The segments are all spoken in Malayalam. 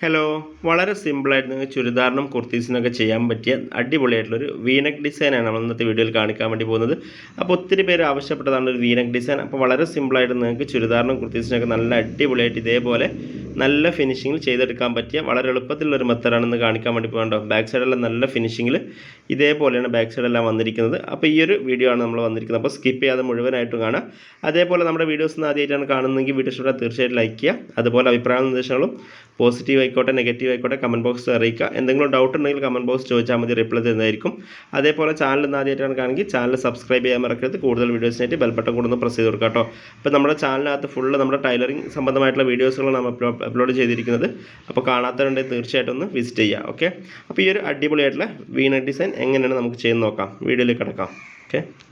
ഹലോ വളരെ സിമ്പിളായിട്ട് നിങ്ങൾക്ക് ചുരിദാറിനും കുർത്തീസിനൊക്കെ ചെയ്യാൻ പറ്റിയ അടിപൊളിയായിട്ടുള്ളൊരു വീനക് ഡിസൈനാണ് നമ്മൾ ഇന്നത്തെ വീഡിയോയിൽ കാണിക്കാൻ വേണ്ടി പോകുന്നത്. അപ്പോൾ ഒത്തിരി പേര് ആവശ്യപ്പെട്ടതാണ് ഒരു വീനക് ഡിസൈൻ അപ്പോൾ വളരെ സിമ്പിളായിട്ട് നിങ്ങൾക്ക് ചുരിദാറിനും കുർത്തീസിനൊക്കെ നല്ല അടിപൊളിയായിട്ട് ഇതേപോലെ നല്ല ഫിനിഷിങ്ങിൽ ചെയ്തെടുക്കാൻ പറ്റിയ വളരെ എളുപ്പത്തിലുള്ള ഒരു മെത്തഡാണെന്ന് കാണിക്കാൻ വേണ്ടി പോകണ്ടോ ബാക്ക് സൈഡെല്ലാം നല്ല ഫിനിഷിങ്ങിൽ ഇതേപോലെയാണ് ബാക്ക് സൈഡെല്ലാം വന്നിരിക്കുന്നത്. അപ്പോൾ ഈ ഒരു വീഡിയോ ആണ് നമ്മൾ വന്നിരിക്കുന്നത്. അപ്പോൾ സ്കിപ്പ് ചെയ്യാതെ മുഴുവനായിട്ടും കാണാം അതേപോലെ നമ്മുടെ വീഡിയോസ് ആദ്യമായിട്ടാണ് കാണുന്നതെങ്കിൽ വീഡിയോ ഇഷ്ടപ്പെട്ടാൽ തീർച്ചയായിട്ടും ലൈക്ക് ചെയ്യുക. അതുപോലെ അഭിപ്രായ നിർദ്ദേശങ്ങളും പോസിറ്റീവ് ആയിക്കോട്ടെ നെഗറ്റീവ് ആയിക്കോട്ടെ കമന്റ് ബോക്സിൽ അറിയിക്കുക. എന്തെങ്കിലും ഡൗട്ട് ഉണ്ടെങ്കിൽ കമന്റ് ബോക്സ് ചോദിച്ചാൽ മതി റിപ്ലൈ തരുന്നതായിരിക്കും. അതേപോലെ ചാനൽ ഇന്ന് ആദ്യമായിട്ടാണ് കാണുമെങ്കിൽ ചാനൽ സബ്സ്ക്രൈബ് ചെയ്യാൻ മറക്കരുത്. കൂടുതൽ വീഡിയോസിനായിട്ട് ബെൽബട്ടൺ കൂടെ ഒന്ന് പ്രസ് ചെയ്ത് കൊടുക്കാം കേട്ടോ അപ്പോൾ നമ്മുടെ ചാനലിനകത്ത് ഫുള്ള് നമ്മുടെ ടൈലറിംഗ് സംബന്ധമായിട്ടുള്ള വീഡിയോസുകളാണ് നമ്മൾ അപ്ലോഡ് ചെയ്തിരിക്കുന്നത്. അപ്പോൾ കാണാത്തവരുണ്ടെങ്കിൽ തീർച്ചയായിട്ടും ഒന്ന് വിസിറ്റ് ചെയ്യുക ഓക്കെ അപ്പോൾ ഈ ഒരു അടിപൊളിയായിട്ടുള്ള വീണ ഡിസൈൻ എങ്ങനെയാണ് നമുക്ക് ചെയ്ത് നോക്കാം. വീഡിയോയിൽ കിടക്കാം. ഓക്കെ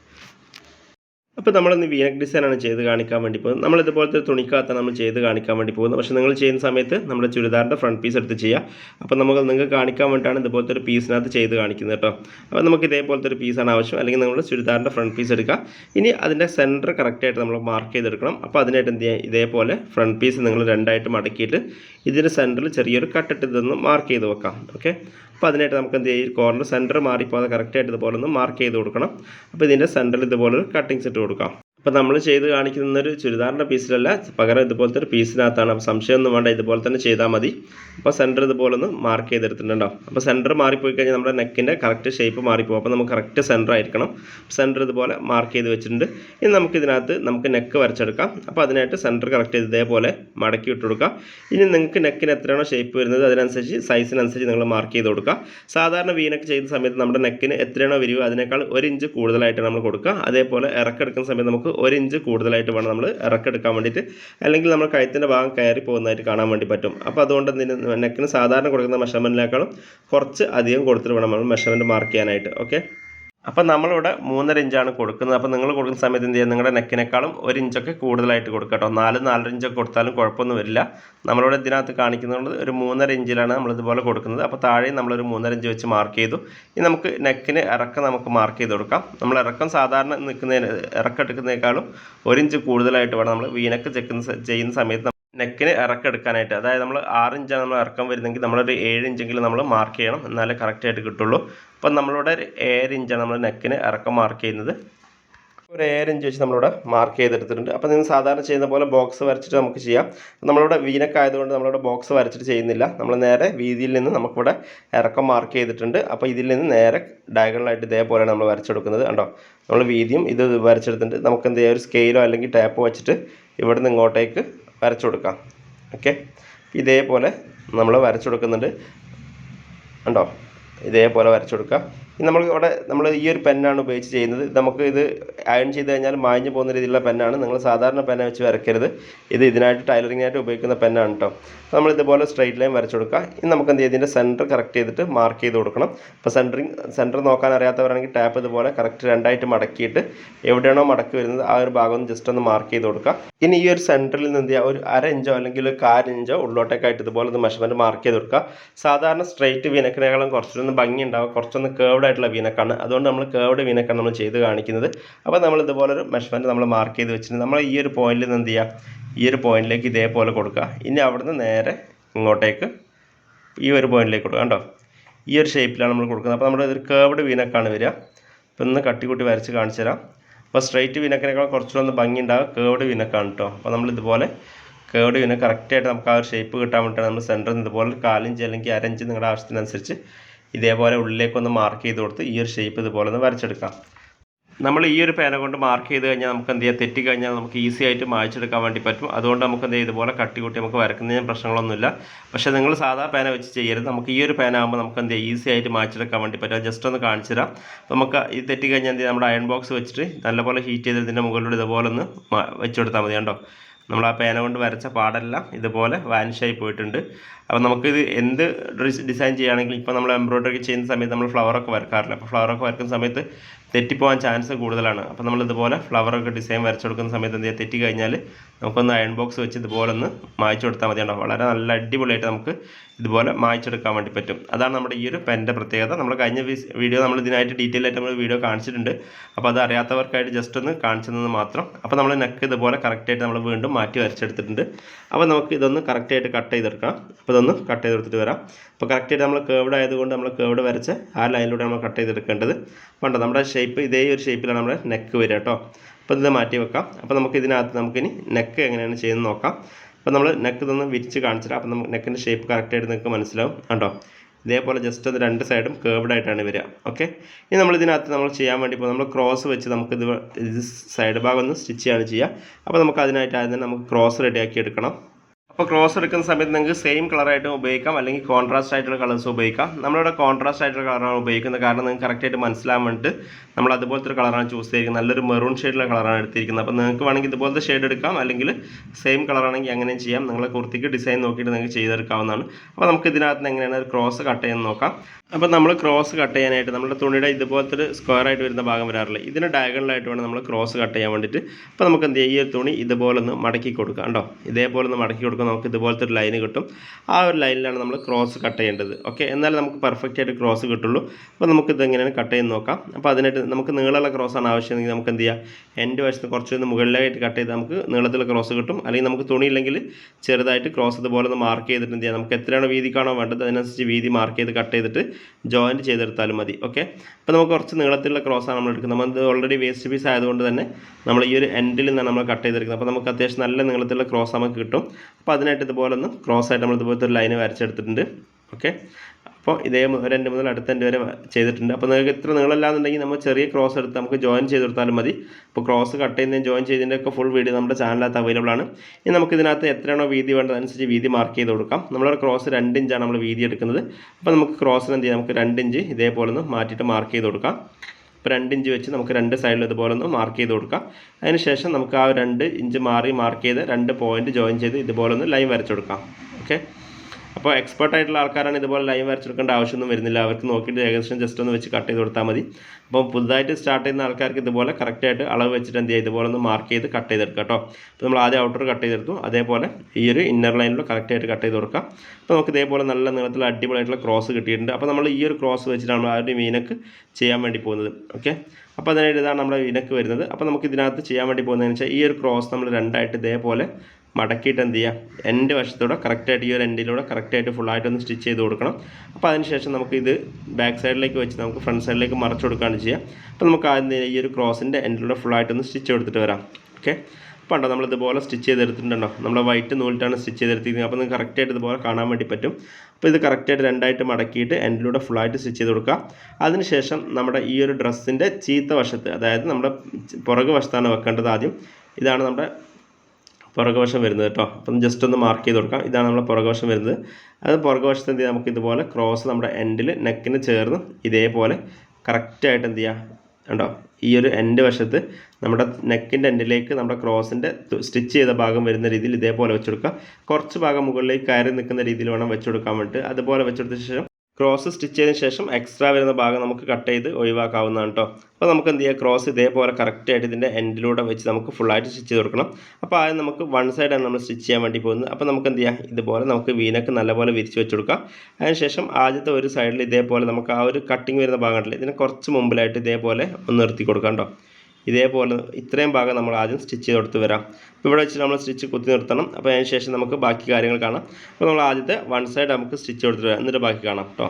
അപ്പോൾ നമ്മളിന്ന് വീനക് ഡിസൈനാണ് ചെയ്ത് കാണിക്കാൻ വേണ്ടി പോകുന്നത്. നമ്മൾ ഇതുപോലത്തെ തുണിക്കകത്താണ് നമ്മൾ ചെയ്ത് കാണിക്കാൻ വേണ്ടി പോകുന്നത്. പക്ഷേ നിങ്ങൾ ചെയ്യുന്ന സമയത്ത് നമ്മുടെ ചുരിദാറിന്റെ ഫ്രണ്ട് പീസ് എടുത്ത് ചെയ്യുക. അപ്പോൾ നമുക്ക് നിങ്ങൾക്ക് കാണിക്കാൻ വേണ്ടിയിട്ടാണ് ഇതുപോലത്തെ ഒരു പീസിനകത്ത് ചെയ്ത് കാണിക്കുന്നത് കേട്ടോ. അപ്പോൾ നമുക്ക് ഇതേപോലത്തെ ഒരു പീസാണ് ആവശ്യം. അല്ലെങ്കിൽ നമ്മൾ ചുരിദാറിന്റെ ഫ്രണ്ട് പീസ് എടുക്കുക. ഇനി അതിന്റെ സെന്റർ കറക്റ്റായിട്ട് നമ്മൾ മാർക്ക് ചെയ്തെടുക്കണം. അപ്പോൾ അതിനായിട്ട് എന്ത് ചെയ്യുക ഇതേപോലെ ഫ്രണ്ട് പീസ് നിങ്ങൾ രണ്ടായിട്ട് മടക്കിയിട്ട് ഇതിന്റെ സെന്ററിൽ ചെറിയൊരു കട്ടിട്ട് ഇതൊന്ന് മാർക്ക് ചെയ്ത് വെക്കാം. ഓക്കെ അപ്പോൾ അതിനായിട്ട് നമുക്ക് എന്ത് ചെയ്യും? കോർണർ സെന്റർ മാറിപ്പോകാതെ കറക്റ്റായിട്ട് ഇതുപോലെ ഒന്ന് മാർക്ക് ചെയ്ത് കൊടുക്കണം. അപ്പോൾ ഇതിന്റെ സെന്ററിൽ ഇതുപോലെ ഒരു കട്ടിങ്സ് ഇട്ട് കൊടുക്കാം. അപ്പോൾ നമ്മൾ ചെയ്ത് കാണിക്കുന്ന ഒരു ചുരിദാറിന്റെ പീസിലല്ല പകരം ഇതുപോലത്തെ ഒരു പീസിനകത്താണ്. അപ്പോൾ സംശയമൊന്നും വേണ്ട ഇതുപോലെ തന്നെ ചെയ്താൽ മതി. അപ്പോൾ സെന്റർ ഇതുപോലെ ഒന്ന് മാർക്ക് ചെയ്തെടുത്തിട്ടുണ്ടോ അപ്പോൾ സെന്റർ മാറിപ്പോയി കഴിഞ്ഞാൽ നമ്മുടെ നെക്കിന്റെ കറക്റ്റ് ഷേപ്പ് മാറിപ്പോകും. അപ്പോൾ നമുക്ക് കറക്റ്റ് സെന്റർ ആയിരിക്കണം. സെന്റർ ഇതുപോലെ മാർക്ക് ചെയ്ത് വെച്ചിട്ടുണ്ട്. ഇനി നമുക്ക് ഇതിനകത്ത് നമുക്ക് നെക്ക് വരച്ചെടുക്കാം. അപ്പോൾ അതിനായിട്ട് സെന്റർ കറക്റ്റ് ചെയ്ത് ഇതേപോലെ മടക്കി ഇട്ട് കൊടുക്കുക ഇനി നിങ്ങൾക്ക് നെക്കിന് എത്രയാണോ ഷേപ്പ് വരുന്നത് അതിനനുസരിച്ച് സൈസിനനുസരിച്ച് നിങ്ങൾ മാർക്ക് ചെയ്ത് കൊടുക്കുക. സാധാരണ വീനൊക്കെ ചെയ്യുന്ന സമയത്ത് നമ്മുടെ നെക്കിന് എത്രയാണോ വരിക അതിനേക്കാൾ ഒരു ഇഞ്ച് കൂടുതലായിട്ട് നമ്മൾ കൊടുക്കുക. അതേപോലെ ഇറക്കെടുക്കുന്ന സമയത്ത് നമുക്ക് ഒരു ഇഞ്ച് കൂടുതലായിട്ട് വേണം നമ്മൾ ഇറക്കെടുക്കാൻ വേണ്ടിയിട്ട്. അല്ലെങ്കിൽ നമ്മൾ കഴുത്തിന്റെ ഭാഗം കയറി പോകുന്നതായിട്ട് കാണാൻ വേണ്ടി പറ്റും. അപ്പോൾ അതുകൊണ്ട് നെക്കിന് സാധാരണ കൊടുക്കുന്ന മെഷർമെന്റിനേക്കാളും കുറച്ച് അധികം കൊടുത്തിട്ട് വേണം നമ്മൾ മെഷർമെന്റ് മാർക്ക് ചെയ്യാനായിട്ട്. ഓക്കെ അപ്പം നമ്മളിവിടെ മൂന്നര ഇഞ്ചാണ് കൊടുക്കുന്നത്. അപ്പോൾ നിങ്ങൾ കൊടുക്കുന്ന സമയത്ത് എന്ത് ചെയ്യുക? നിങ്ങളുടെ നെക്കിനേക്കാളും ഒരു ഇഞ്ചൊക്കെ കൂടുതലായിട്ട് കൊടുക്കുക കേട്ടോ. നാല് നാലര ഇഞ്ചൊക്കെ കൊടുത്താലും കുഴപ്പമൊന്നും വരില്ല. നമ്മളിവിടെ ഇതിനകത്ത് കാണിക്കുന്നത് ഒരു മൂന്നര ഇഞ്ചിലാണ് നമ്മൾ ഇതുപോലെ കൊടുക്കുന്നത്. അപ്പോൾ താഴെ നമ്മളൊരു മൂന്നര ഇഞ്ച് വെച്ച് മാർക്ക് ചെയ്തു. ഇനി നമുക്ക് നെക്കിന് ഇറക്കം നമുക്ക് മാർക്ക് ചെയ്ത് കൊടുക്കാം. നമ്മൾ ഇറക്കം സാധാരണ നിൽക്കുന്നതിന് ഇറക്കം എടുക്കുന്നതിനേക്കാളും ഒരു ഇഞ്ച് കൂടുതലായിട്ട് വേണം നമ്മൾ വീനക്ക് ചെക്കുന്ന ചെയ്യുന്ന സമയത്ത് നെക്കിന് ഇറക്കെടുക്കാനായിട്ട്. അതായത് നമ്മൾ ആറ് ഇഞ്ചാണ് നമ്മൾ ഇറക്കം വരുന്നെങ്കിൽ നമ്മളൊരു ഏഴ് ഇഞ്ചെങ്കിലും നമ്മൾ മാർക്ക് ചെയ്യണം. എന്നാലേ കറക്റ്റായിട്ട് കിട്ടുള്ളൂ. അപ്പം നമ്മളിവിടെ ഒരു ഏഴ് ഇഞ്ചാണ് നമ്മൾ നെക്കിന് ഇറക്കം മാർക്ക് ചെയ്യുന്നത്. ഒരു ഏഴ് ഇഞ്ച് വെച്ച് നമ്മളിവിടെ മാർക്ക് ചെയ്തെടുത്തിട്ടുണ്ട്. അപ്പോൾ നിങ്ങൾ സാധാരണ ചെയ്യുന്ന പോലെ ബോക്സ് വരച്ചിട്ട് നമുക്ക് ചെയ്യാം. നമ്മളിവിടെ വീനക്ക് ആയതുകൊണ്ട് നമ്മളിവിടെ ബോക്സ് വരച്ചിട്ട് ചെയ്യുന്നില്ല. നമ്മൾ നേരെ വീതിയിൽ നിന്ന് നമുക്കിവിടെ ഇറക്കം മാർക്ക് ചെയ്തിട്ടുണ്ട്. അപ്പോൾ ഇതിൽ നിന്ന് നേരെ ഡയഗണലായിട്ട് ഇതേപോലെയാണ് നമ്മൾ വരച്ചെടുക്കുന്നത്. കണ്ടോ? നമ്മൾ വീതിയും ഇത് വരച്ചെടുത്തിട്ടുണ്ട്. നമുക്ക് എന്ത് ചെയ്യാം? ഒരു സ്കെയിലോ അല്ലെങ്കിൽ ടാപ്പോ വെച്ചിട്ട് ഇവിടെ നിന്ന് ഇങ്ങോട്ടേക്ക് വരച്ചു കൊടുക്കാം. ഓക്കെ ഇതേപോലെ നമ്മൾ വരച്ചു കൊടുക്കുന്നുണ്ട്. കണ്ടോ? ഇതേപോലെ വരച്ചു കൊടുക്കുക നമ്മൾ ഇവിടെ നമ്മൾ ഈ ഒരു പെന്നാണ് ഉപയോഗിച്ച് ചെയ്യുന്നത്. നമുക്ക് ഇത് അയൺ ചെയ്ത് കഴിഞ്ഞാൽ മാഞ്ഞു പോകുന്ന രീതിയിലുള്ള പെന്നാണ്. നിങ്ങൾ സാധാരണ പെന്ന വെച്ച് വരയ്ക്കരുത്. ഇത് ഇതിനായിട്ട് ടൈലറിങ്ങിനായിട്ട് ഉപയോഗിക്കുന്ന പെന്നാണ് കേട്ടോ നമ്മൾ ഇതുപോലെ സ്ട്രൈറ്റ് ലൈൻ വരച്ചു കൊടുക്കുക. ഇനി നമുക്ക് എന്ത് ഇതിന്റെ സെന്റർ കറക്റ്റ് ചെയ്തിട്ട് മാർക്ക് ചെയ്ത് കൊടുക്കണം. അപ്പോൾ സെന്ററിങ് സെന്റർ നോക്കാൻ അറിയാത്തവരാണെങ്കിൽ ടാപ്പ് ഇതുപോലെ കറക്റ്റ് രണ്ടായിട്ട് മടക്കിയിട്ട് എവിടെയാണോ മടക്കി വരുന്നത് ആ ഒരു ഭാഗം ജസ്റ്റ് ഒന്ന് മാർക്ക് ചെയ്ത് കൊടുക്കുക. ഇനി ഈ ഒരു സെന്ററിൽ നിന്ന് എന്ത് ചെയ്യുക? ഒരു അര ഇഞ്ചോ അല്ലെങ്കിൽ ഒരു കാൽ ഇഞ്ചോ ഉള്ളോട്ടേക്കായിട്ട് ഇതുപോലെ ഒന്ന് മെഷർമെന്റ് മാർക്ക് ചെയ്ത് കൊടുക്കുക. സാധാരണ സ്ട്രൈറ്റ് വീനക്കിനേക്കാളും കുറച്ചൊന്ന് ഭംഗി ഉണ്ടാവുക. കുറച്ചൊന്ന് കേർവ്ഡ് ആയിട്ടുള്ള വീനക്കാണ് അതുകൊണ്ട് നമ്മൾ കേർവ്ഡ് വീനക്കാണ് നമ്മൾ ചെയ്ത് കാണിക്കുന്നത്. അപ്പോൾ നമ്മൾ ഇതുപോലൊരു മെഷർമെന്റ് നമ്മൾ മാർക്ക് ചെയ്ത് വെച്ചിട്ട് നമ്മൾ ഈ ഒരു പോയിന്റിൽ നിന്ന് എന്ത് ചെയ്യുക ഈ ഒരു പോയിന്റിലേക്ക് ഇതേപോലെ കൊടുക്കുക. ഇനി അവിടുന്ന് നേരെ ഇങ്ങോട്ടേക്ക് ഈ ഒരു പോയിന്റിലേക്ക് കൊടുക്കുക. കേട്ടോ ഈ ഒരു ഷേപ്പിലാണ് നമ്മൾ കൊടുക്കുന്നത്. അപ്പോൾ നമ്മുടെ ഒരു കേർവ്ഡ് വീനക്കാണ് വരിക. അപ്പോൾ ഇന്ന് കട്ടിക്കുട്ടി വരച്ച് കാണിച്ചു തരാം. അപ്പോൾ സ്ട്രൈറ്റ് വീനക്കിനേക്കാൾ കുറച്ചുകൂടെ ഒന്ന് ഭംഗി ഉണ്ടാകുക കേർവ്ഡ് വീനക്കാണ് കേട്ടോ അപ്പോൾ നമ്മൾ ഇതുപോലെ കേർവ്ഡ് വീന കറക്റ്റായിട്ട് നമുക്ക് ആ ഒരു ഷേപ്പ് കിട്ടാൻ വേണ്ടിയിട്ടാണ് നമ്മൾ സെന്ററിൽ നിന്ന് ഇതുപോലെ കാലിഞ്ച് അല്ലെങ്കിൽ അരഞ്ച് നിങ്ങളുടെ ആവശ്യത്തിനനുസരിച്ച് ഇതേപോലെ ഉള്ളിലേക്കൊന്ന് മാർക്ക് ചെയ്ത് കൊടുത്ത് ഈ ഒരു ഷേപ്പ് ഇതുപോലെ ഒന്ന് വരച്ചെടുക്കാം. നമ്മൾ ഈ ഒരു പേന കൊണ്ട് മാർക്ക് ചെയ്ത് കഴിഞ്ഞാൽ നമുക്ക് എന്ത് ചെയ്യാം? തെറ്റി കഴിഞ്ഞാൽ നമുക്ക് ഈസി ആയിട്ട് മായ്ച്ചെടുക്കാൻ വേണ്ടി പറ്റും. അതുകൊണ്ട് നമുക്ക് എന്ത് ചെയ്യാം? ഇതുപോലെ കട്ടി കൂട്ടി നമുക്ക് വരക്കുന്നതിന് പ്രശ്നങ്ങളൊന്നുമില്ല. പക്ഷേ നിങ്ങൾ സാധാ പേന വെച്ച് ചെയ്യരുത്. നമുക്ക് ഈ ഒരു പേന ആകുമ്പോൾ നമുക്ക് എന്ത് ചെയ്യാം? ഈസി ആയിട്ട് മായ്ച്ചെടുക്കാൻ വേണ്ടി പറ്റും. ജസ്റ്റ് ഒന്ന് കാണിച്ചു തരാം. നമുക്ക് ഇത് തെറ്റി കഴിഞ്ഞാൽ എന്ത് ചെയ്യാം? നമ്മുടെ അയൺ ബോക്സ് വെച്ചിട്ട് നല്ലപോലെ ഹീറ്റ് ചെയ്തതിന്റെ മുകളിലൂടെ ഇതുപോലെ ഒന്ന് വെച്ചെടുത്താൽ മതി കണ്ടോ? നമ്മൾ ആ പേന കൊണ്ട് വരച്ച പാടെല്ലാം ഇതുപോലെ വാനിഷായി പോയിട്ടുണ്ട്. അപ്പോൾ നമുക്കിത് എന്ത് ഡിസൈൻ ചെയ്യുകയാണെങ്കിലും ഇപ്പോൾ നമ്മൾ എംബ്രോയ്ഡറി ചെയ്യുന്ന സമയത്ത് നമ്മൾ ഫ്ലവറൊക്കെ വരക്കാറില്ല. അപ്പോൾ ഫ്ലവറൊക്കെ വരക്കുന്ന സമയത്ത് തെറ്റിപ്പോകാൻ ചാൻസ് കൂടുതലാണ്. അപ്പോൾ നമ്മൾ ഇതുപോലെ ഫ്ലവറൊക്കെ ഡിസൈൻ വരച്ചു കൊടുക്കുന്ന സമയത്ത് എന്ത് ചെയ്യുക? തെറ്റി കഴിഞ്ഞാൽ നമുക്കൊന്ന് അയൺ ബോക്സ് വെച്ച് ഇതുപോലെ ഒന്ന് മായ്ച്ചു കൊടുത്താൽ മതി കേട്ടോ. വളരെ നല്ല അടിപൊളിയായിട്ട് നമുക്ക് ഇതുപോലെ മായ്ച്ചെടുക്കാൻ വേണ്ടി പറ്റും. അതാണ് നമ്മുടെ ഈ ഒരു പെന്റെ പ്രത്യേകത. നമ്മൾ കഴിഞ്ഞ വീഡിയോ നമ്മൾ ഇതിനായിട്ട് ഡീറ്റെയിൽ ആയിട്ട് നമ്മൾ വീഡിയോ കാണിച്ചിട്ടുണ്ട്. അപ്പോൾ അത് അറിയാത്തവർക്കായിട്ട് ജസ്റ്റ് ഒന്ന് കാണിച്ചു തന്നത് മാത്രം. അപ്പോൾ നമ്മൾ നെക്ക് ഇതുപോലെ കറക്റ്റായിട്ട് നമ്മൾ വീണ്ടും മാറ്റി വരച്ചെടുത്തിട്ടുണ്ട്. അപ്പോൾ നമുക്ക് ഇതൊന്ന് കറക്റ്റായിട്ട് കട്ട് ചെയ്തെടുക്കാം. അപ്പോൾ ഇതൊന്ന് കട്ട് ചെയ്തെടുത്തിട്ട് വരാം. അപ്പോൾ കറക്റ്റായിട്ട് നമ്മൾ കേവ്ഡ് ആയതുകൊണ്ട് നമ്മൾ കേവ്ഡ് വരച്ച് ആ ലൈനിലൂടെ നമ്മൾ കട്ട് ചെയ്തെടുക്കേണ്ടത്. വേണ്ട നമ്മുടെ ഷേപ്പ് ഇതേ ഒരു ഷേപ്പിലാണ് നമ്മുടെ നെക്ക് വരിക കേട്ടോ. അപ്പോൾ ഇത് മാറ്റി വെക്കാം. അപ്പോൾ നമുക്ക് ഇതിനകത്ത് നമുക്കിനി നെക്ക് എങ്ങനെയാണ് ചെയ്യുന്നത് നോക്കാം. അപ്പോൾ നമ്മൾ നെക്ക് ഇതൊന്ന് വിരിച്ച് കാണിച്ചിട്ട് അപ്പോൾ നമുക്ക് നെക്കിന്റെ ഷേപ്പ് കറക്റ്റായിട്ട് നിങ്ങൾക്ക് മനസ്സിലാവും. കണ്ടോ? ഇതേപോലെ ജസ്റ്റ് ഒന്ന് രണ്ട് സൈഡും കേർവ്ഡ് ആയിട്ടാണ് വരിക. ഓക്കെ ഇനി നമ്മൾ ഇതിനകത്ത് നമ്മൾ ചെയ്യാൻ വേണ്ടി ഇപ്പോൾ നമ്മൾ ക്രോസ് വെച്ച് നമുക്ക് ഇത് ഇത് സൈഡ് ഭാഗം ഒന്ന് സ്റ്റിച്ച് ചെയ്യാണ് ചെയ്യുക. അപ്പോൾ നമുക്ക് അതിനായിട്ട് ആദ്യം നമുക്ക് ക്രോസ് റെഡിയാക്കി എടുക്കണം. അപ്പോൾ ക്രോസ് എടുക്കുന്ന സമയത്ത് നിങ്ങൾക്ക് സെയിം കളറായിട്ട് ഉപയോഗിക്കാം. അല്ലെങ്കിൽ കോൺട്രാസ്റ്റ് ആയിട്ടുള്ള കളേഴ്സ് ഉപയോഗിക്കാം. നമ്മളിവിടെ കോൺട്രാസ്റ്റ് ആയിട്ടുള്ള കളറാണ് ഉപയോഗിക്കുന്നത്. കാരണം നിങ്ങൾക്ക് കറക്റ്റായിട്ട് മനസ്സിലാൻ വേണ്ടിയിട്ട് നമ്മൾ അതുപോലത്തെ ഒരു കളറാണ് ചൂസ് ചെയ്തിരിക്കുന്നത്. നല്ലൊരു മെറൂൺ ഷെയ്ഡിലുള്ള കളറാണ് എടുത്തിരിക്കുന്നത്. അപ്പോൾ നിങ്ങൾക്ക് വേണമെങ്കിൽ ഇതുപോലത്തെ ഷെയ്ഡ് എടുക്കാം. അല്ലെങ്കിൽ സെയിം കളറാണെങ്കിൽ അങ്ങനെയും ചെയ്യാം. നിങ്ങളെ കുർത്തിക്ക് ഡിസൈൻ നോക്കിയിട്ട് നിങ്ങൾക്ക് ചെയ്തെടുക്കാവുന്നതാണ്. അപ്പോൾ നമുക്ക് ഇതിനകത്ത് എങ്ങനെയാണ് ഒരു ക്രോസ് കട്ട് ചെയ്യുന്നത് നോക്കാം. അപ്പോൾ നമ്മൾ ക്രോസ് കട്ട് ചെയ്യാനായിട്ട് നമ്മുടെ തുണിയുടെ ഇതുപോലത്തെ ഒരു സ്ക്വയർ ആയിട്ട് വരുന്ന ഭാഗം വരാറില്ല? ഇതിന് ഡയഗണലായിട്ട് വേണം നമ്മൾ ക്രോസ് കട്ട് ചെയ്യാൻ വേണ്ടിയിട്ട്. അപ്പോൾ നമുക്ക് എന്ത് ഈ തുണി ഇതുപോലെ ഒന്ന് മടക്കി കൊടുക്കുക കേട്ടോ ഇതേപോലെ ഒന്ന് മടക്കി കൊടുക്കുക നമുക്ക് ഇതുപോലത്തെ ഒരു ലൈന് കിട്ടും. ആ ഒരു ലൈനിലാണ് നമ്മൾ ക്രോസ് കട്ട് ചെയ്യേണ്ടത്. ഓക്കെ എന്നാലും നമുക്ക് പെർഫെക്റ്റ് ആയിട്ട് ക്രോസ് കിട്ടുള്ളൂ. അപ്പോൾ നമുക്ക് ഇത് എങ്ങനെയാണ് കട്ട് ചെയ്ത് നോക്കാം. അപ്പോൾ അതിനായിട്ട് നമുക്ക് നീളമുള്ള ക്രോസാണ് ആവശ്യമെങ്കിൽ നമുക്ക് എന്ത് ചെയ്യാം? എന്റെ വശത്ത് കുറച്ചൊന്ന് മുകളിലായിട്ട് കട്ട് ചെയ്ത് നമുക്ക് നീളത്തിലുള്ള ക്രോസ് കിട്ടും. അല്ലെങ്കിൽ നമുക്ക് തുണി ഇല്ലെങ്കിൽ ചെറുതായിട്ട് ക്രോസ് ഇതുപോലെ ഒന്ന് മാർക്ക് ചെയ്തിട്ട് എന്ത് ചെയ്യാം? നമുക്ക് എത്രയാണോ വീതിക്കാണോ വേണ്ടത് അതിനനുസരിച്ച് വീതി മാർക്ക് ചെയ്ത് കട്ട് ചെയ്തിട്ട് ജോയിന്റ് ചെയ്തെടുത്താലും മതി ഓക്കെ അപ്പോൾ നമുക്ക് കുറച്ച് നീളത്തിലുള്ള ക്രോസാണ് നമ്മൾ എടുക്കുന്നത് നമ്മൾ ഓൾറെഡി വേസ്റ്റ് പീസ് ആയതുകൊണ്ട് തന്നെ നമ്മൾ ഈ ഒരു എൻഡിൽ നിന്നാണ് നമ്മൾ കട്ട് ചെയ്തെടുക്കുന്നത്. അപ്പോൾ നമുക്ക് അത്യാവശ്യം നല്ല നീളത്തിലുള്ള ക്രോസ് നമുക്ക് കിട്ടും. അപ്പോൾ അതിനായിട്ട് ഇതുപോലെ ഒന്ന് ക്രോസ് ആയിട്ട് നമ്മൾ ഇതുപോലത്തെ ഒരു ലൈന് വരച്ചെടുത്തിട്ടുണ്ട് ഓക്കെ അപ്പോൾ ഇതേ രണ്ട് മുതൽ അടുത്ത എന്റെ വരെ ചെയ്തിട്ടുണ്ട്. അപ്പോൾ നിങ്ങൾക്ക് ഇത്ര നീളമില്ലാന്നുണ്ടെങ്കിൽ നമ്മൾ ചെറിയ ക്രോസ് എടുത്ത് നമുക്ക് ജോയിൻ ചെയ്ത് കൊടുത്താലും മതി. അപ്പോൾ ക്രോസ് കട്ട് ചെയ്യുന്നതും ജോയിൻ ചെയ്തതിന്റെ ഒക്കെ ഫുൾ വീഡിയോ നമ്മുടെ ചാനലിനകത്ത് അവൈലബിൾ ആണ്. ഇനി നമുക്ക് ഇതിനകത്ത് എത്രയാണോ വീതി വേണ്ടത് അനുസരിച്ച് വീതി മാർക്ക് ചെയ്ത് കൊടുക്കാം. നമ്മളൊരു ക്രോസ് രണ്ട് ഇഞ്ചാണ് നമ്മൾ വീതി എടുക്കുന്നത്. അപ്പോൾ നമുക്ക് ക്രോസിന് എന്ത് ചെയ്യാം? നമുക്ക് രണ്ട് ഇഞ്ച് ഇതേപോലെ ഒന്ന് മാറ്റിയിട്ട് മാർക്ക് ചെയ്ത് കൊടുക്കാം. ഇപ്പോൾ രണ്ട് ഇഞ്ച് വെച്ച് നമുക്ക് രണ്ട് സൈഡിൽ ഇതുപോലെ ഒന്ന് മാർക്ക് ചെയ്ത് കൊടുക്കാം. അതിനുശേഷം നമുക്ക് ആ രണ്ട് ഇഞ്ച് മാറി മാർക്ക് ചെയ്ത് രണ്ട് പോയിന്റ് ജോയിൻ ചെയ്ത് ഇതുപോലെ ഒന്ന് ലൈൻ വരച്ചു കൊടുക്കാം. ഓക്കെ അപ്പോൾ എക്സ്പേർട്ട് ആയിട്ടുള്ള ആൾക്കാരാണ് ഇതുപോലെ ലൈൻ വരച്ചെടുക്കേണ്ട ആവശ്യമൊന്നും വരുന്നില്ല. അവർക്ക് നോക്കിയിട്ട് ഏകദേശം ജസ്റ്റ് ഒന്ന് വെച്ച് കട്ട് ചെയ്ത് കൊടുത്താൽ മതി. അപ്പോൾ പുതുതായിട്ട് സ്റ്റാർട്ട് ചെയ്യുന്ന ആൾക്കാർക്ക് ഇതുപോലെ കറക്റ്റായിട്ട് അളവ് വെച്ചിട്ട് എന്ത് ചെയ്യുക? ഇതുപോലെ ഒന്ന് മാർക്ക് ചെയ്ത് കട്ട് ചെയ്തെടുക്കുക കേട്ടോ. അപ്പോൾ നമ്മൾ ആദ്യം ഔട്ടർ കട്ട് ചെയ്തെടുത്തു. അതേപോലെ ഈ ഒരു ഇന്നർ ലൈനിലും കറക്റ്റായിട്ട് കട്ട് ചെയ്ത് കൊടുക്കാം അപ്പോൾ നമുക്ക് ഇതേപോലെ നല്ല നീളത്തിൽ അടിപൊളിയായിട്ടുള്ള ക്രോസ് കിട്ടിയിട്ടുണ്ട്. അപ്പോൾ നമ്മൾ ഈ ഒരു ക്രോസ് വെച്ചിട്ടാണ് ആ ഒരു മീനക്ക് ചെയ്യാൻ വേണ്ടി പോകുന്നത്. ഓക്കെ അപ്പോൾ അതിനായിട്ട് ഇതാണ് നമ്മുടെ വിലക്ക് വരുന്നത്. അപ്പോൾ നമുക്ക് ഇതിനകത്ത് ചെയ്യാൻ വേണ്ടി പോകുന്നതെന്ന് വെച്ചാൽ ഈ ഒരു ക്രോസ് നമ്മൾ രണ്ടായിട്ട് ഇതേപോലെ മടക്കിയിട്ട് എന്ത് ചെയ്യുക എന്റെ വശത്തൂടെ കറക്റ്റായിട്ട് ഈ ഒരു എൻഡിലൂടെ കറക്റ്റായിട്ട് ഫുള്ളായിട്ടൊന്ന് സ്റ്റിച്ച് ചെയ്ത് കൊടുക്കണം. അപ്പോൾ അതിന് ശേഷം നമുക്ക് ഇത് ബാക്ക് സൈഡിലേക്ക് വെച്ച് നമുക്ക് ഫ്രണ്ട് സൈഡിലേക്ക് മറച്ചു കൊടുക്കുകയാണ് ചെയ്യുക അപ്പോൾ നമുക്ക് ആദ്യം ഈ ഒരു ക്രോസിന്റെ എൻഡിലൂടെ ഫുള്ളായിട്ടൊന്ന് സ്റ്റിച്ച് കൊടുത്തിട്ട് വരാം. ഓക്കെ അപ്പോൾ നമ്മളിതുപോലെ സ്റ്റിച്ച് ചെയ്തെടുത്തിട്ടുണ്ടോ നമ്മൾ വൈറ്റ് നൂലിട്ടാണ് സ്റ്റിച്ച് ചെയ്തെടുത്തിരിക്കുന്നത്. അപ്പോൾ നിങ്ങൾക്ക് കറക്റ്റായിട്ട് ഇതുപോലെ കാണാൻ വേണ്ടി പറ്റും. അപ്പോൾ ഇത് കറക്റ്റായിട്ട് രണ്ടായിട്ട് മടക്കിയിട്ട് എൻഡിലൂടെ ഫുള്ളായിട്ട് സ്റ്റിച്ച് ചെയ്ത് കൊടുക്കുക. അതിനുശേഷം നമ്മുടെ ഈ ഒരു ഡ്രസ്സിന്റെ ചീത്ത വശത്ത് അതായത് നമ്മുടെ പുറകു വശത്താണ് വെക്കേണ്ടത് ആദ്യം. ഇതാണ് നമ്മുടെ പുറകുവശം വരുന്നത് കേട്ടോ. അപ്പം ജസ്റ്റ് ഒന്ന് മാർക്ക് ചെയ്ത് കൊടുക്കാം. ഇതാണ് നമ്മുടെ പുറകുവശം വരുന്നത്. അത് പുറകുവശത്ത് എന്ത് ചെയ്യാം? നമുക്ക് ഇതുപോലെ ക്രോസ് നമ്മുടെ എൻഡിൽ നെക്കിന് ചേർന്ന് ഇതേപോലെ കറക്റ്റായിട്ട് എന്ത് ചെയ്യുക കണ്ടോ? ഈ ഒരു എൻഡ് വശത്ത് നമ്മുടെ നെക്കിന്റെ എൻഡിലേക്ക് നമ്മുടെ ക്രോസിന്റെ സ്റ്റിച്ച് ചെയ്ത ഭാഗം വരുന്ന രീതിയിൽ ഇതേപോലെ വെച്ച് കൊടുക്കുക. കുറച്ച് ഭാഗം മുകളിലേക്ക് കയറി നിൽക്കുന്ന രീതിയിൽ വേണം വെച്ച് കൊടുക്കാൻ വേണ്ടിയിട്ട്. അതുപോലെ വെച്ചെടുത്ത ശേഷം ക്രോസ് സ്റ്റിച്ച് ചെയ്തതിന് ശേഷം എക്സ്ട്രാ വരുന്ന ഭാഗം നമുക്ക് കട്ട് ചെയ്ത് ഒഴിവാക്കാവുന്നതാണ് കേട്ടോ അപ്പോൾ നമുക്ക് എന്ത് ചെയ്യുക ക്രോസ് ഇതേപോലെ കറക്റ്റായിട്ട് ഇതിന്റെ എൻഡിലൂടെ വെച്ച് നമുക്ക് ഫുള്ളായിട്ട് സ്റ്റിച്ച് ചെയ്ത് കൊടുക്കണം. അപ്പോൾ ആദ്യം നമുക്ക് വൺ സൈഡാണ് നമ്മൾ സ്റ്റിച്ച് ചെയ്യാൻ വേണ്ടി പോകുന്നത്. അപ്പോൾ നമുക്ക് എന്ത് ചെയ്യാം? ഇതുപോലെ നമുക്ക് വീനക്ക് നല്ലപോലെ വിരിച്ച് വെച്ച് കൊടുക്കാം. അതിനുശേഷം ആദ്യത്തെ ഒരു സൈഡിൽ ഇതേപോലെ നമുക്ക് ആ ഒരു കട്ടിങ് വരുന്ന ഭാഗം ഉണ്ടല്ലോ ഇതിന് കുറച്ച് മുമ്പിലായിട്ട് ഇതേപോലെ ഒന്ന് നിർത്തി കൊടുക്കാം കേട്ടോ ഇതേപോലെ ഇത്രയും ഭാഗം നമ്മൾ ആദ്യം സ്റ്റിച്ച് ചെയ്ത് കൊടുത്ത് വരാം. അപ്പോൾ ഇവിടെ വെച്ച് നമ്മൾ സ്റ്റിച്ച് കുത്തി നിർത്തണം. അപ്പോൾ അതിന് ശേഷം നമുക്ക് ബാക്കി കാര്യങ്ങൾ കാണാം. അപ്പോൾ നമ്മൾ ആദ്യത്തെ വൺ സൈഡ് നമുക്ക് സ്റ്റിച്ച് കൊടുത്തിട്ട് വരാം. എന്നിട്ട് ബാക്കി കാണാം കേട്ടോ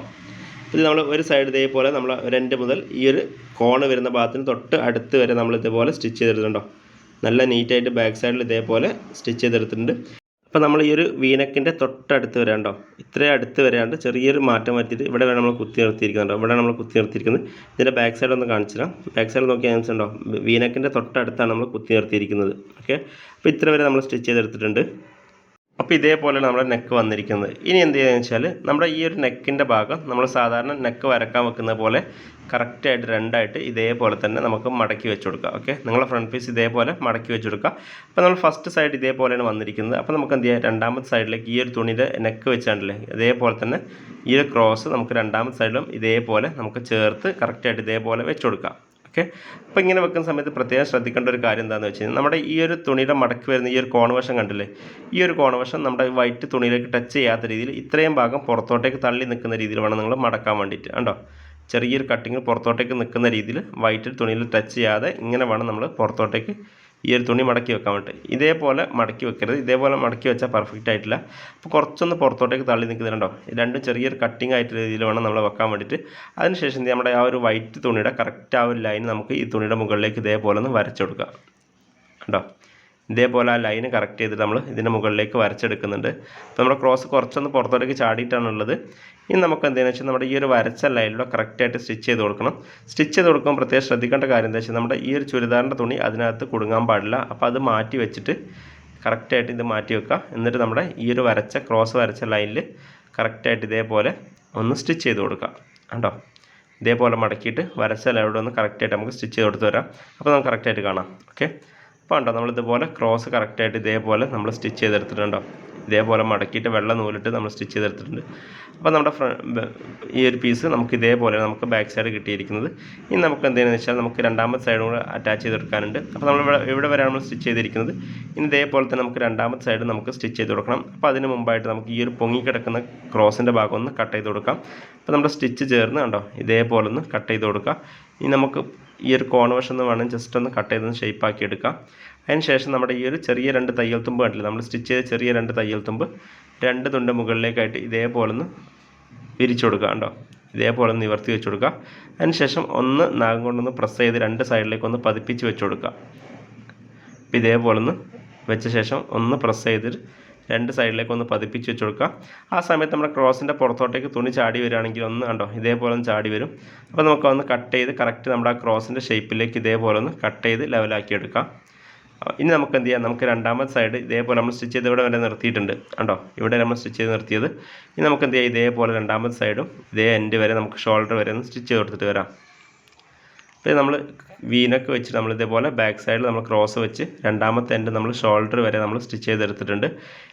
ഇത് നമ്മൾ ഒരു സൈഡ് ഇതേപോലെ നമ്മൾ രണ്ട് മുതൽ ഈ ഒരു കോണ് വരുന്ന ഭാഗത്തിന് തൊട്ട് അടുത്ത് വരെ നമ്മൾ ഇതേപോലെ സ്റ്റിച്ച് ചെയ്തെടുത്തിട്ടുണ്ടോ നല്ല നീറ്റായിട്ട് ബാക്ക് സൈഡിൽ ഇതേപോലെ സ്റ്റിച്ച് ചെയ്തെടുത്തിട്ടുണ്ട്. അപ്പോൾ നമ്മൾ ഈ ഒരു വീനക്കിന്റെ തൊട്ടടുത്ത് വരാണ്ടോ ഇത്രയും അടുത്ത് വരാണ്ട് ചെറിയൊരു മാറ്റം വരുത്തിയിട്ട് ഇവിടെ വേണം നമ്മൾ കുത്തി നിർത്തിയിരിക്കുന്നുണ്ടോ? ഇവിടെ നമ്മൾ കുത്തി നിർത്തിയിരിക്കുന്നത്. ഇതിന്റെ ബാക്ക് സൈഡ് ഒന്ന് കാണിച്ചു തരാം ബാക്ക് സൈഡ് നോക്കിയാൽ മനസ്സിലുണ്ടോ വീനക്കിന്റെ തൊട്ടടുത്താണ് നമ്മൾ കുത്തി നിർത്തിയിരിക്കുന്നത്. ഓക്കെ അപ്പോൾ ഇത്ര വരെ നമ്മൾ സ്റ്റിച്ച് ചെയ്തെടുത്തിട്ടുണ്ട്. അപ്പോൾ ഇതേപോലെ നമ്മുടെ നെക്ക് വന്നിരിക്കുന്നത്. ഇനി എന്ത് ചെയ്യുക വെച്ചാൽ നമ്മുടെ ഈ ഒരു നെക്കിന്റെ ഭാഗം നമ്മൾ സാധാരണ നെക്ക് വരക്കാൻ വെക്കുന്ന പോലെ കറക്റ്റായിട്ട് രണ്ടായിട്ട് ഇതേപോലെ തന്നെ നമുക്ക് മടക്കി വെച്ച് കൊടുക്കുക ഓക്കെ നിങ്ങളുടെ ഫ്രണ്ട് പീസ് ഇതേപോലെ മടക്കി വെച്ച് കൊടുക്കുക അപ്പോൾ നമ്മൾ ഫസ്റ്റ് സൈഡ് ഇതേപോലെയാണ് വന്നിരിക്കുന്നത്. അപ്പോൾ നമുക്ക് എന്ത് ചെയ്യാം? രണ്ടാമത്തെ സൈഡിലേക്ക് ഈ ഒരു തുണിയുടെ നെക്ക് വെച്ചാണ്ടല്ലേ? ഇതേപോലെ തന്നെ ഈ ഒരു ക്രോസ് നമുക്ക് രണ്ടാമത്തെ സൈഡിലും ഇതേപോലെ നമുക്ക് ചേർത്ത് കറക്റ്റായിട്ട് ഇതേപോലെ വെച്ച് കൊടുക്കാം. ഓക്കെ. അപ്പോൾ ഇങ്ങനെ വെക്കുന്ന സമയത്ത് പ്രത്യേകം ശ്രദ്ധിക്കേണ്ട ഒരു കാര്യം എന്താണെന്ന് വെച്ച് കഴിഞ്ഞാൽ നമ്മുടെ ഈ ഒരു തുണിയുടെ മടക്കി വരുന്ന ഈ ഒരു കോണവശം കണ്ടില്ലേ? ഈ ഒരു കോണവശം നമ്മുടെ വൈറ്റ് തുണിയിലേക്ക് ടച്ച് ചെയ്യാത്ത രീതിയിൽ ഇത്രയും ഭാഗം പുറത്തോട്ടേക്ക് തള്ളി നിൽക്കുന്ന രീതിയിൽ വേണം നിങ്ങൾ മടക്കാൻ വേണ്ടിയിട്ട്. കണ്ടോ? ചെറിയൊരു കട്ടിങ് പുറത്തോട്ടേക്ക് നിൽക്കുന്ന രീതിയിൽ വൈറ്റ് തുണിയിൽ ടച്ച് ചെയ്യാതെ ഇങ്ങനെ വേണം നമ്മൾ പുറത്തോട്ടേക്ക് ഈ ഒരു തുണി മടക്കി വെക്കാൻ വേണ്ടി. ഇതേപോലെ മടക്കി വെക്കരുത്. ഇതേപോലെ മടക്കി വെച്ചാൽ പെർഫെക്റ്റ് ആയിട്ടില്ല. അപ്പോൾ കുറച്ചൊന്ന് പുറത്തോട്ടേക്ക് തള്ളി നിൽക്കുന്നുണ്ടോ? രണ്ടും ചെറിയൊരു കട്ടിങ് ആയിട്ട് രീതിയിൽ വേണം നമ്മൾ വെക്കാൻ വേണ്ടിയിട്ട്. അതിനുശേഷം നമ്മുടെ ആ ഒരു വൈറ്റ് തുണിയുടെ കറക്റ്റ് ആ ഒരു ലൈൻ നമുക്ക് ഈ തുണിയുടെ മുകളിലേക്ക് ഇതേപോലെ ഒന്ന് വരച്ചു കൊടുക്കാം കണ്ടോ? ഇതേപോലെ ആ ലൈന് കറക്റ്റ് ചെയ്തിട്ട് നമ്മൾ ഇതിന്റെ മുകളിലേക്ക് വരച്ചെടുക്കുന്നുണ്ട്. അപ്പോൾ നമ്മുടെ ക്രോസ് കുറച്ചൊന്ന് പുറത്തോട്ടേക്ക് ചാടിയിട്ടാണുള്ളത് ഇനി നമുക്ക് എന്തെന്ന് വെച്ചാൽ നമ്മുടെ ഈ ഒരു വരച്ച ലൈനിലൂടെ കറക്റ്റായിട്ട് സ്റ്റിച്ച് ചെയ്ത് കൊടുക്കണം. സ്റ്റിച്ച് ചെയ്ത് കൊടുക്കുമ്പോൾ പ്രത്യേകം ശ്രദ്ധിക്കേണ്ട കാര്യം എന്താ വെച്ചാൽ നമ്മുടെ ഈ ഒരു ചുരിദാറിന്റെ തുണി അതിനകത്ത് കുടുങ്ങാൻ പാടില്ല. അപ്പോൾ അത് മാറ്റി വെച്ചിട്ട് കറക്റ്റായിട്ട് ഇത് മാറ്റി വെക്കുക. എന്നിട്ട് നമ്മുടെ ഈ ഒരു വരച്ച ക്രോസ് വരച്ച ലൈനിൽ കറക്റ്റായിട്ട് ഇതേപോലെ ഒന്ന് സ്റ്റിച്ച് ചെയ്ത് കൊടുക്കുക. കണ്ടോ? ഇതേപോലെ മടക്കിയിട്ട് വരച്ച ലൈനിലൂടെ ഒന്ന് കറക്റ്റായിട്ട് നമുക്ക് സ്റ്റിച്ച് ചെയ്ത് കൊടുത്ത് വരാം. അപ്പോൾ നമുക്ക് കറക്റ്റായിട്ട് കാണാം. ഓക്കെ അപ്പോൾ ഉണ്ടോ നമ്മളിതുപോലെ ക്രോസ് കറക്റ്റായിട്ട് ഇതേപോലെ നമ്മൾ സ്റ്റിച്ച് ചെയ്തെടുത്തിട്ടുണ്ടോ? ഇതേപോലെ മടക്കിയിട്ട് വെള്ള നൂലിട്ട് നമ്മൾ സ്റ്റിച്ച് ചെയ്തെടുത്തിട്ടുണ്ട്. അപ്പോൾ നമ്മുടെ ഫ്ര ഈ ഒരു പീസ് നമുക്ക് ഇതേപോലെ നമുക്ക് ബാക്ക് സൈഡ് കിട്ടിയിരിക്കുന്നത്. ഇനി നമുക്ക് എന്തെന്ന് വെച്ചാൽ നമുക്ക് രണ്ടാമത്തെ സൈഡും കൂടെ അറ്റാച്ച് ചെയ്തെടുക്കാനുണ്ട്. അപ്പോൾ നമ്മൾ ഇവിടെ ഇവിടെ വരെയാണ് നമ്മൾ സ്റ്റിച്ച് ചെയ്തിരിക്കുന്നത്. ഇനി ഇതേപോലെ തന്നെ നമുക്ക് രണ്ടാമത്തെ സൈഡ് നമുക്ക് സ്റ്റിച്ച് ചെയ്ത് കൊടുക്കണം. അപ്പോൾ അതിന് മുമ്പായിട്ട് നമുക്ക് ഈ ഒരു പൊങ്ങി കിടക്കുന്ന ക്രോസിന്റെ ഭാഗം ഒന്ന് കട്ട് ചെയ്ത് കൊടുക്കാം. അപ്പോൾ നമ്മുടെ സ്റ്റിച്ച് ചേർന്ന് കണ്ടോ? ഇതേപോലെ ഒന്ന് കട്ട് ചെയ്ത് കൊടുക്കാം. ഇനി നമുക്ക് ഈ ഒരു എന്ന് വേണം ജസ്റ്റ് ഒന്ന് കട്ട് ചെയ്തൊന്ന് ഷേപ്പ് ആക്കി എടുക്കാം. അതിന് ശേഷം നമ്മുടെ ഈ ഒരു ചെറിയ രണ്ട് തയ്യൽ തുമ്പ് കണ്ടില്ല? നമ്മൾ സ്റ്റിച്ച് ചെയ്ത ചെറിയ രണ്ട് തയ്യൽ തുമ്പ് രണ്ട് തുണ്ട് മുകളിലേക്കായിട്ട് ഇതേപോലെ ഒന്ന് വിരിച്ചു കൊടുക്കുക കേട്ടോ ഇതേപോലെ ഒന്ന് നിവർത്തി വെച്ച് കൊടുക്കുക അതിന് ശേഷം ഒന്ന് നാഗം കൊണ്ടൊന്ന് പ്രസ് ചെയ്ത് രണ്ട് സൈഡിലേക്ക് ഒന്ന് പതിപ്പിച്ച് വെച്ച് കൊടുക്കുക അപ്പോൾ ഇതേപോലെ ഒന്ന് വെച്ച ശേഷം ഒന്ന് പ്രസ് ചെയ്തിട്ട് രണ്ട് സൈഡിലേക്ക് ഒന്ന് പതിപ്പിച്ച് വെച്ച് കൊടുക്കുക. ആ സമയത്ത് നമ്മുടെ ക്രോസിന്റെ പുറത്തോട്ടേക്ക് തുണി ചാടി വരികയാണെങ്കിൽ ഒന്ന് കണ്ടോ ഇതേപോലെ ഒന്ന് ചാടി വരും. അപ്പോൾ നമുക്ക് ഒന്ന് കട്ട് ചെയ്ത് കറക്റ്റ് നമ്മുടെ ആ ക്രോസിന്റെ ഷേപ്പിലേക്ക് ഇതേപോലെ ഒന്ന് കട്ട് ചെയ്ത് ലെവലാക്കി എടുക്കാം. ഇനി നമുക്ക് എന്ത് ചെയ്യാം? നമുക്ക് രണ്ടാമത്തെ സൈഡ് ഇതേപോലെ നമ്മൾ സ്റ്റിച്ച് ചെയ്ത് ഇവിടെ വരെ നിർത്തിയിട്ടുണ്ട്. കണ്ടോ ഇവിടെ നമ്മൾ സ്റ്റിച്ച് ചെയ്ത് നിർത്തിയത്. ഇനി നമുക്ക് എന്ത് ചെയ്യാം? ഇതേപോലെ രണ്ടാമത്തെ സൈഡും ഇതേ എൻഡ് വരെ നമുക്ക് ഷോൾഡർ വരെ ഒന്ന് സ്റ്റിച്ച് ചെയ്ത് കൊടുത്തിട്ട് വരാം. നമ്മൾ വീനൊക്കെ വെച്ച് നമ്മൾ ഇതേപോലെ ബാക്ക് സൈഡിൽ നമ്മൾ ക്രോസ് വെച്ച് രണ്ടാമത്തെ എൻഡ് നമ്മൾ ഷോൾഡർ വരെ നമ്മൾ സ്റ്റിച്ച് ചെയ്തെടുത്തിട്ടുണ്ട്.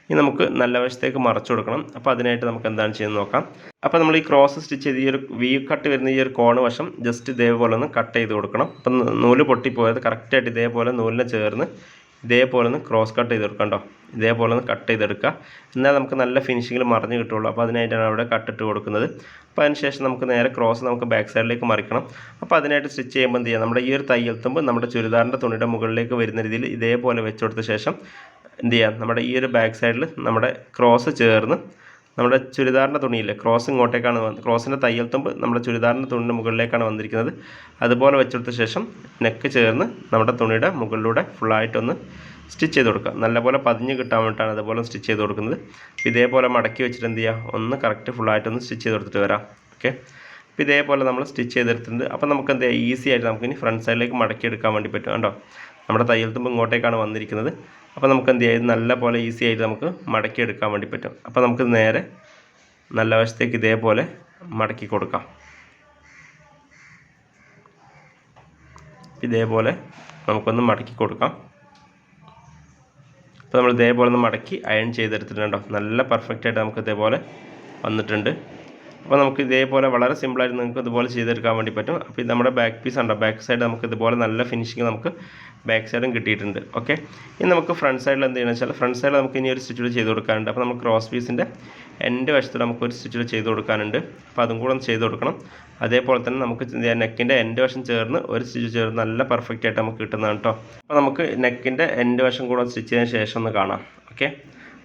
ഇനി നമുക്ക് നല്ല വശത്തേക്ക് മറച്ചു കൊടുക്കണം. അപ്പോൾ അതിനായിട്ട് നമുക്ക് എന്താണ് ചെയ്യുന്നത് നോക്കാം. അപ്പോൾ നമ്മൾ ഈ ക്രോസ് സ്റ്റിച്ച് ചെയ്ത് ഈ ഒരു വി കട്ട് വരുന്ന ഈ ഒരു കോണ് വശം ജസ്റ്റ് ഇതേപോലെ ഒന്ന് കട്ട് ചെയ്ത് കൊടുക്കണം. അപ്പം നൂൽ പൊട്ടിപ്പോയത് കറക്റ്റായിട്ട് ഇതേപോലെ നൂലിനെ ചേർന്ന് ഇതേപോലെ ഒന്ന് ക്രോസ് കട്ട് ചെയ്ത് കേട്ടോ ഇതേപോലെ ഒന്ന് കട്ട് ചെയ്തെടുക്കുക. എന്നാൽ നമുക്ക് നല്ല ഫിനിഷിങ്ങിൽ മറിഞ്ഞ് കിട്ടുള്ളൂ അപ്പോൾ അതിനായിട്ടാണ് അവിടെ കട്ടിട്ട് കൊടുക്കുന്നത്. അപ്പോൾ അതിനുശേഷം നമുക്ക് നേരെ ക്രോസ് നമുക്ക് ബാക്ക് സൈഡിലേക്ക് മറിക്കണം. അപ്പോൾ അതിനായിട്ട് സ്റ്റിച്ച് ചെയ്യുമ്പോൾ എന്ത് ചെയ്യാം? നമ്മുടെ ഈ ഒരു തയ്യൽ തുമ്പ് നമ്മുടെ ചുരിദാറിന്റെ തുണിയുടെ മുകളിലേക്ക് വരുന്ന രീതിയിൽ ഇതേപോലെ വെച്ച് കൊടുത്ത ശേഷം എന്ത് ചെയ്യാം? നമ്മുടെ ഈ ഒരു ബാക്ക് സൈഡിൽ നമ്മുടെ ക്രോസ് ചേർന്ന് നമ്മുടെ ചുരിദാറിന്റെ തുണിയില്ലേ? ക്രോസ് ഇങ്ങോട്ടേക്കാണ് ക്രോസിന്റെ തയ്യൽ തുമ്പ് നമ്മുടെ ചുരിദാറിന്റെ തുണിന്റെ മുകളിലേക്കാണ് വന്നിരിക്കുന്നത്. അതുപോലെ വെച്ചെടുത്ത ശേഷം നെക്ക് ചേർന്ന് നമ്മുടെ തുണിയുടെ മുകളിലൂടെ ഫുള്ളായിട്ടൊന്ന് സ്റ്റിച്ച് ചെയ്ത് കൊടുക്കുക. നല്ലപോലെ പതിഞ്ഞ് കിട്ടാൻ വേണ്ടിയിട്ടാണ് അതുപോലെ സ്റ്റിച്ച് ചെയ്ത് കൊടുക്കുന്നത്. ഇതേപോലെ മടക്കി വെച്ചിട്ട് എന്ത് ചെയ്യുക ഒന്ന് കറക്റ്റ് ഫുള്ളായിട്ടൊന്ന് സ്റ്റിച്ച് ചെയ്ത് കൊടുത്തിട്ട് വരാം. ഓക്കെ? അപ്പോൾ ഇതേപോലെ നമ്മൾ സ്റ്റിച്ച് ചെയ്തെടുത്തിട്ടുണ്ട്. അപ്പോൾ നമുക്ക് എന്ത് ഈസി ആയിട്ട് നമുക്ക് ഇനി ഫ്രണ്ട് സൈഡിലേക്ക് മടക്കി എടുക്കാൻ വേണ്ടി പറ്റും. കണ്ടോ? നമ്മുടെ തയ്യൽ തുമ്പ് ഇങ്ങോട്ടേക്കാണ് വന്നിരിക്കുന്നത്. അപ്പോൾ നമുക്ക് എന്ത് ചെയ്യാം? നല്ല പോലെ ഈസി ആയിട്ട് നമുക്ക് മടക്കി എടുക്കാൻ വേണ്ടി പറ്റും. അപ്പോൾ നമുക്ക് നേരെ നല്ല വശത്തേക്ക് ഇതേപോലെ മടക്കി കൊടുക്കാം. ഇതേപോലെ നമുക്കൊന്ന് മടക്കി കൊടുക്കാം. അപ്പോൾ നമ്മൾ ഇതേപോലെ ഒന്ന് മടക്കി അയൺ ചെയ്തെടുത്തിട്ടുണ്ടോ നല്ല പെർഫെക്റ്റായിട്ട് നമുക്ക് ഇതേപോലെ വന്നിട്ടുണ്ട്. അപ്പോൾ നമുക്ക് ഇതേപോലെ വളരെ സിമ്പിളായിട്ട് നിങ്ങൾക്ക് ഇതുപോലെ ചെയ്തെടുക്കാൻ വേണ്ടി പറ്റും. അപ്പോൾ ഇത് നമ്മുടെ ബാക്ക് പീസ് ഉണ്ടോ ബാക്ക് സൈഡ് നമുക്ക് ഇതുപോലെ നല്ല ഫിനിഷിങ് നമുക്ക് ബാക്ക് സൈഡും കിട്ടിയിട്ടുണ്ട്. ഓക്കെ ഇനി നമുക്ക് ഫ്രണ്ട് സൈഡിൽ എന്ത് ചെയ്യണമെന്ന് വെച്ചാൽ ഫ്രണ്ട് സൈഡിൽ നമുക്ക് ഇനി ഒരു സ്റ്റിച്ചുകൾ ചെയ്ത് കൊടുക്കാനുണ്ട്. അപ്പോൾ നമുക്ക് ക്രോസ് പീസിന്റെ എന്റെ വശത്ത് നമുക്ക് ഒരു സ്റ്റിച്ചുകൾ ചെയ്ത് കൊടുക്കാനുണ്ട്. അപ്പോൾ അതും കൂടെ ഒന്ന് ചെയ്ത് കൊടുക്കണം. അതേപോലെ തന്നെ നമുക്ക് നെക്കിന്റെ എന്റെ വശം ചേർന്ന് ഒരു സ്റ്റിച്ച് ചേർന്ന് നല്ല പെർഫെക്റ്റ് ആയിട്ട് നമുക്ക് കിട്ടുന്നതാണ് കേട്ടോ അപ്പോൾ നമുക്ക് നെക്കിന്റെ എന്റെ വശം കൂടെ സ്റ്റിച്ച് ചെയ്തതിന് ശേഷം ഒന്ന് കാണാം. ഓക്കെ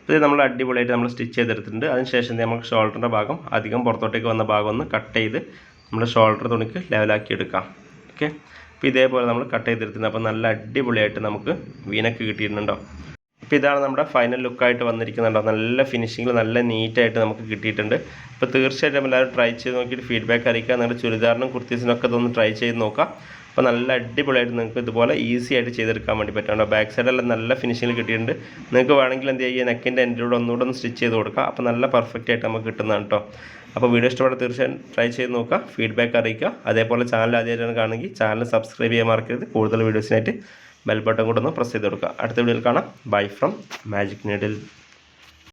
ഇത് നമ്മൾ അടിപൊളിയായിട്ട് നമ്മൾ സ്റ്റിച്ച് ചെയ്തെടുത്തിട്ടുണ്ട്. അതിനുശേഷം നമുക്ക് ഷോൾഡറിന്റെ ഭാഗം അധികം പുറത്തോട്ടേക്ക് വന്ന ഭാഗം ഒന്ന് കട്ട് ചെയ്ത് നമ്മൾ ഷോൾഡർ തുണിക്ക് ലെവലാക്കി എടുക്കാം. ഓക്കെ? അപ്പോൾ ഇതേപോലെ നമ്മൾ കട്ട് ചെയ്തെടുത്തിട്ടുണ്ട്. അപ്പോൾ നല്ല അടിപൊളിയായിട്ട് നമുക്ക് വീനക്ക് കിട്ടിയിട്ടുണ്ടോ? അപ്പോൾ ഇതാണ് നമ്മുടെ ഫൈനൽ ലുക്കായിട്ട് വന്നിരിക്കുന്നുണ്ടോ? നല്ല ഫിനിഷിങ്ങിൽ നല്ല നീറ്റായിട്ട് നമുക്ക് കിട്ടിയിട്ടുണ്ട്. അപ്പോൾ തീർച്ചയായിട്ടും എല്ലാവരും ട്രൈ ചെയ്ത് നോക്കിയിട്ട് ഫീഡ്ബാക്ക് അറിയിക്കുക. നിങ്ങളുടെ ചുരിദാറിനും കുർത്തീസിനൊക്കെ ഇതൊന്ന് ട്രൈ ചെയ്ത് നോക്കാം. അപ്പോൾ നല്ല അടിപൊളിയായിട്ട് നിങ്ങൾക്ക് ഇതുപോലെ ഈസി ആയിട്ട് ചെയ്തെടുക്കാൻ വേണ്ടി പറ്റും ബാക്ക് സൈഡെല്ലാം നല്ല ഫിനിഷിങ്ങിൽ കിട്ടിയിട്ടുണ്ട്. നിങ്ങൾക്ക് വേണമെങ്കിൽ എന്ത് ചെയ്യുക നെക്കിന്റെ എൻഡിലൂടെ ഒന്നുകൂടെ ഒന്ന് സ്റ്റിച്ച് ചെയ്ത് കൊടുക്കുക അപ്പോൾ നല്ല പെർഫെക്റ്റ് ആയിട്ട് നമുക്ക് കിട്ടുന്നതാണ് കേട്ടോ അപ്പോൾ വീഡിയോ ഇഷ്ടപ്പെട്ട തീർച്ചയായും ട്രൈ ചെയ്ത് നോക്കുക. ഫീഡ്ബാക്ക് അറിയിക്കുക. അതേപോലെ ചാനൽ ആദ്യമായിട്ടാണ് കാണുമെങ്കിൽ ചാനൽ സബ്സ്ക്രൈബ് ചെയ്യാൻ മറക്കരുത്. കൂടുതൽ വീഡിയോസിനായിട്ട് ബെൽ ബട്ടൺ കൂടെ ഒന്ന് പ്രസ് ചെയ്ത് കൊടുക്കുക. അടുത്ത വീഡിയോയിൽ കാണാം. Bye from magic needle